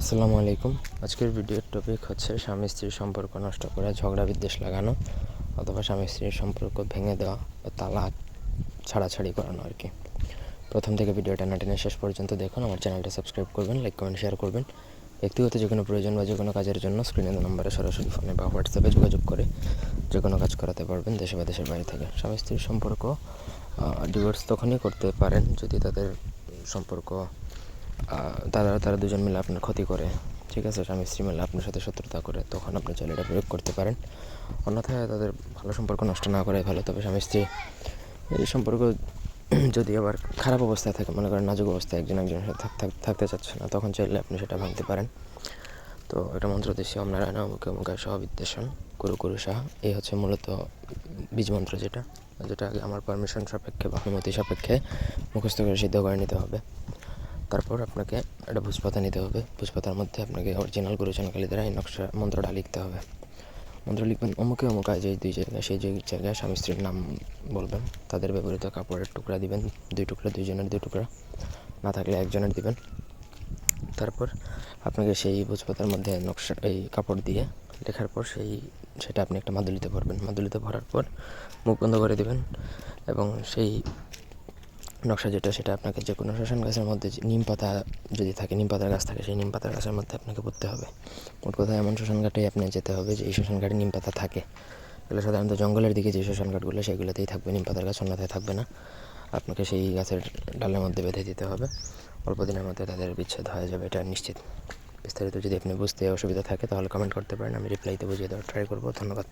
আসসালামু আলাইকুম। আজকের ভিডিওর টপিক হচ্ছে স্বামী স্ত্রীর সম্পর্ক নষ্ট করা, ঝগড়া, বিদ্বেষ লাগানো অথবা স্বামী স্ত্রীর সম্পর্ক ভেঙে দেওয়া বা তালাক, ছাড়াছাড়ি করানো আর কি। প্রথম থেকে ভিডিওটা না টেনে শেষ পর্যন্ত দেখুন, আমার চ্যানেলটা সাবস্ক্রাইব করবেন লাইক কমেন্ট শেয়ার করবেন। ব্যক্তিগত যে কোনো প্রয়োজন বা যে কোনো কাজের জন্য স্ক্রিনে নাম্বারে সরাসরি ফোনে বা হোয়াটসঅ্যাপে যোগাযোগ করে যে কোনো কাজ করাতে পারবেন দেশে বা দেশের বাইরে থেকে। স্বামী স্ত্রীর সম্পর্ক ডিভোর্স তখনই করতে পারেন যদি তাদের সম্পর্ক তারা তারা দুজন মিলে আপনার ক্ষতি করে। ঠিক আছে, স্বামী স্ত্রী মিলে আপনার সাথে শত্রুতা করে, তখন আপনি চাইলে এটা প্রয়োগ করতে পারেন। অন্যথায় তাদের ভালো সম্পর্ক নষ্ট না করাই ভালো। তবে স্বামী স্ত্রী, এই সম্পর্ক যদি আবার খারাপ অবস্থায় থাকে, মনে করেন নাজুক অবস্থায় একজন একজনের সাথে থাক- থাক- থাকতে চাচ্ছে না, তখন চাইলে আপনি সেটা ভাঙতে পারেন। তো এটা মন্ত্র দেশীয় নারায়ণ মুখে মুখে সহ বিদ্বেষণ কুরু কুরু সাহা, এই হচ্ছে মূলত বীজ মন্ত্র যেটা যেটা আমার পারমিশন সাপেক্ষে বা অনুমতি সাপেক্ষে মুখস্থ করে সিদ্ধ করে নিতে হবে। তারপর আপনাকে একটা ভুজপাতা নিতে হবে। ভুজপাতার মধ্যে আপনাকে অরিজিনাল গুরুজন কালী দ্বারা এই নকশা মন্ত্রটা লিখতে হবে। মন্ত্র লিখবেন অমুকে অমুক যে দুই জায়গায়, সেই যে জায়গায় স্বামী স্ত্রীর নাম বলবেন, তাদের ব্যবহৃত কাপড়ের টুকরা দিবেন, দুই টুকরা, দুইজনের দুই টুকরা, না থাকলে একজনের দিবেন। তারপর আপনাকে সেই ভোজপাতার মধ্যে নকশা, এই কাপড় দিয়ে লেখার পর সেই, সেটা আপনি একটা মাদুলিতে ভরবেন। মাদুলিতে ভরার পর মুখ বন্ধ করে দেবেন এবং সেই নকশা যেটা, সেটা আপনাকে যে কোনো শ্মশান গাছের মধ্যে নিম পাতা যদি থাকে, নিম পাতার গাছ থাকে, সেই নিম পাতার গাছের মধ্যে আপনাকে পুঁততে হবে। মোট কথা এমন শ্মশান ঘাটে আপনি যেতে হবে যে, এই শ্মশান ঘাটে নিম পাতা থাকে। এগুলো সাধারণত জঙ্গলের দিকে যে শ্মশান ঘাটগুলো সেগুলোতেই থাকবে, নিম পাতার গাছ অন্যথায় থাকবে না। আপনাকে সেই গাছের ডালের মধ্যে বেঁধে দিতে হবে। অল্প দিনের মধ্যে তাদের বিচ্ছেদ হয়ে যাবে, এটা নিশ্চিত। বিস্তারিত যদি আপনি বুঝতে অসুবিধা থাকে, তাহলে কমেন্ট করতে পারেন, আমি রিপ্লাইতে বুঝিয়ে দেওয়ার ট্রাই করব। ধন্যবাদ।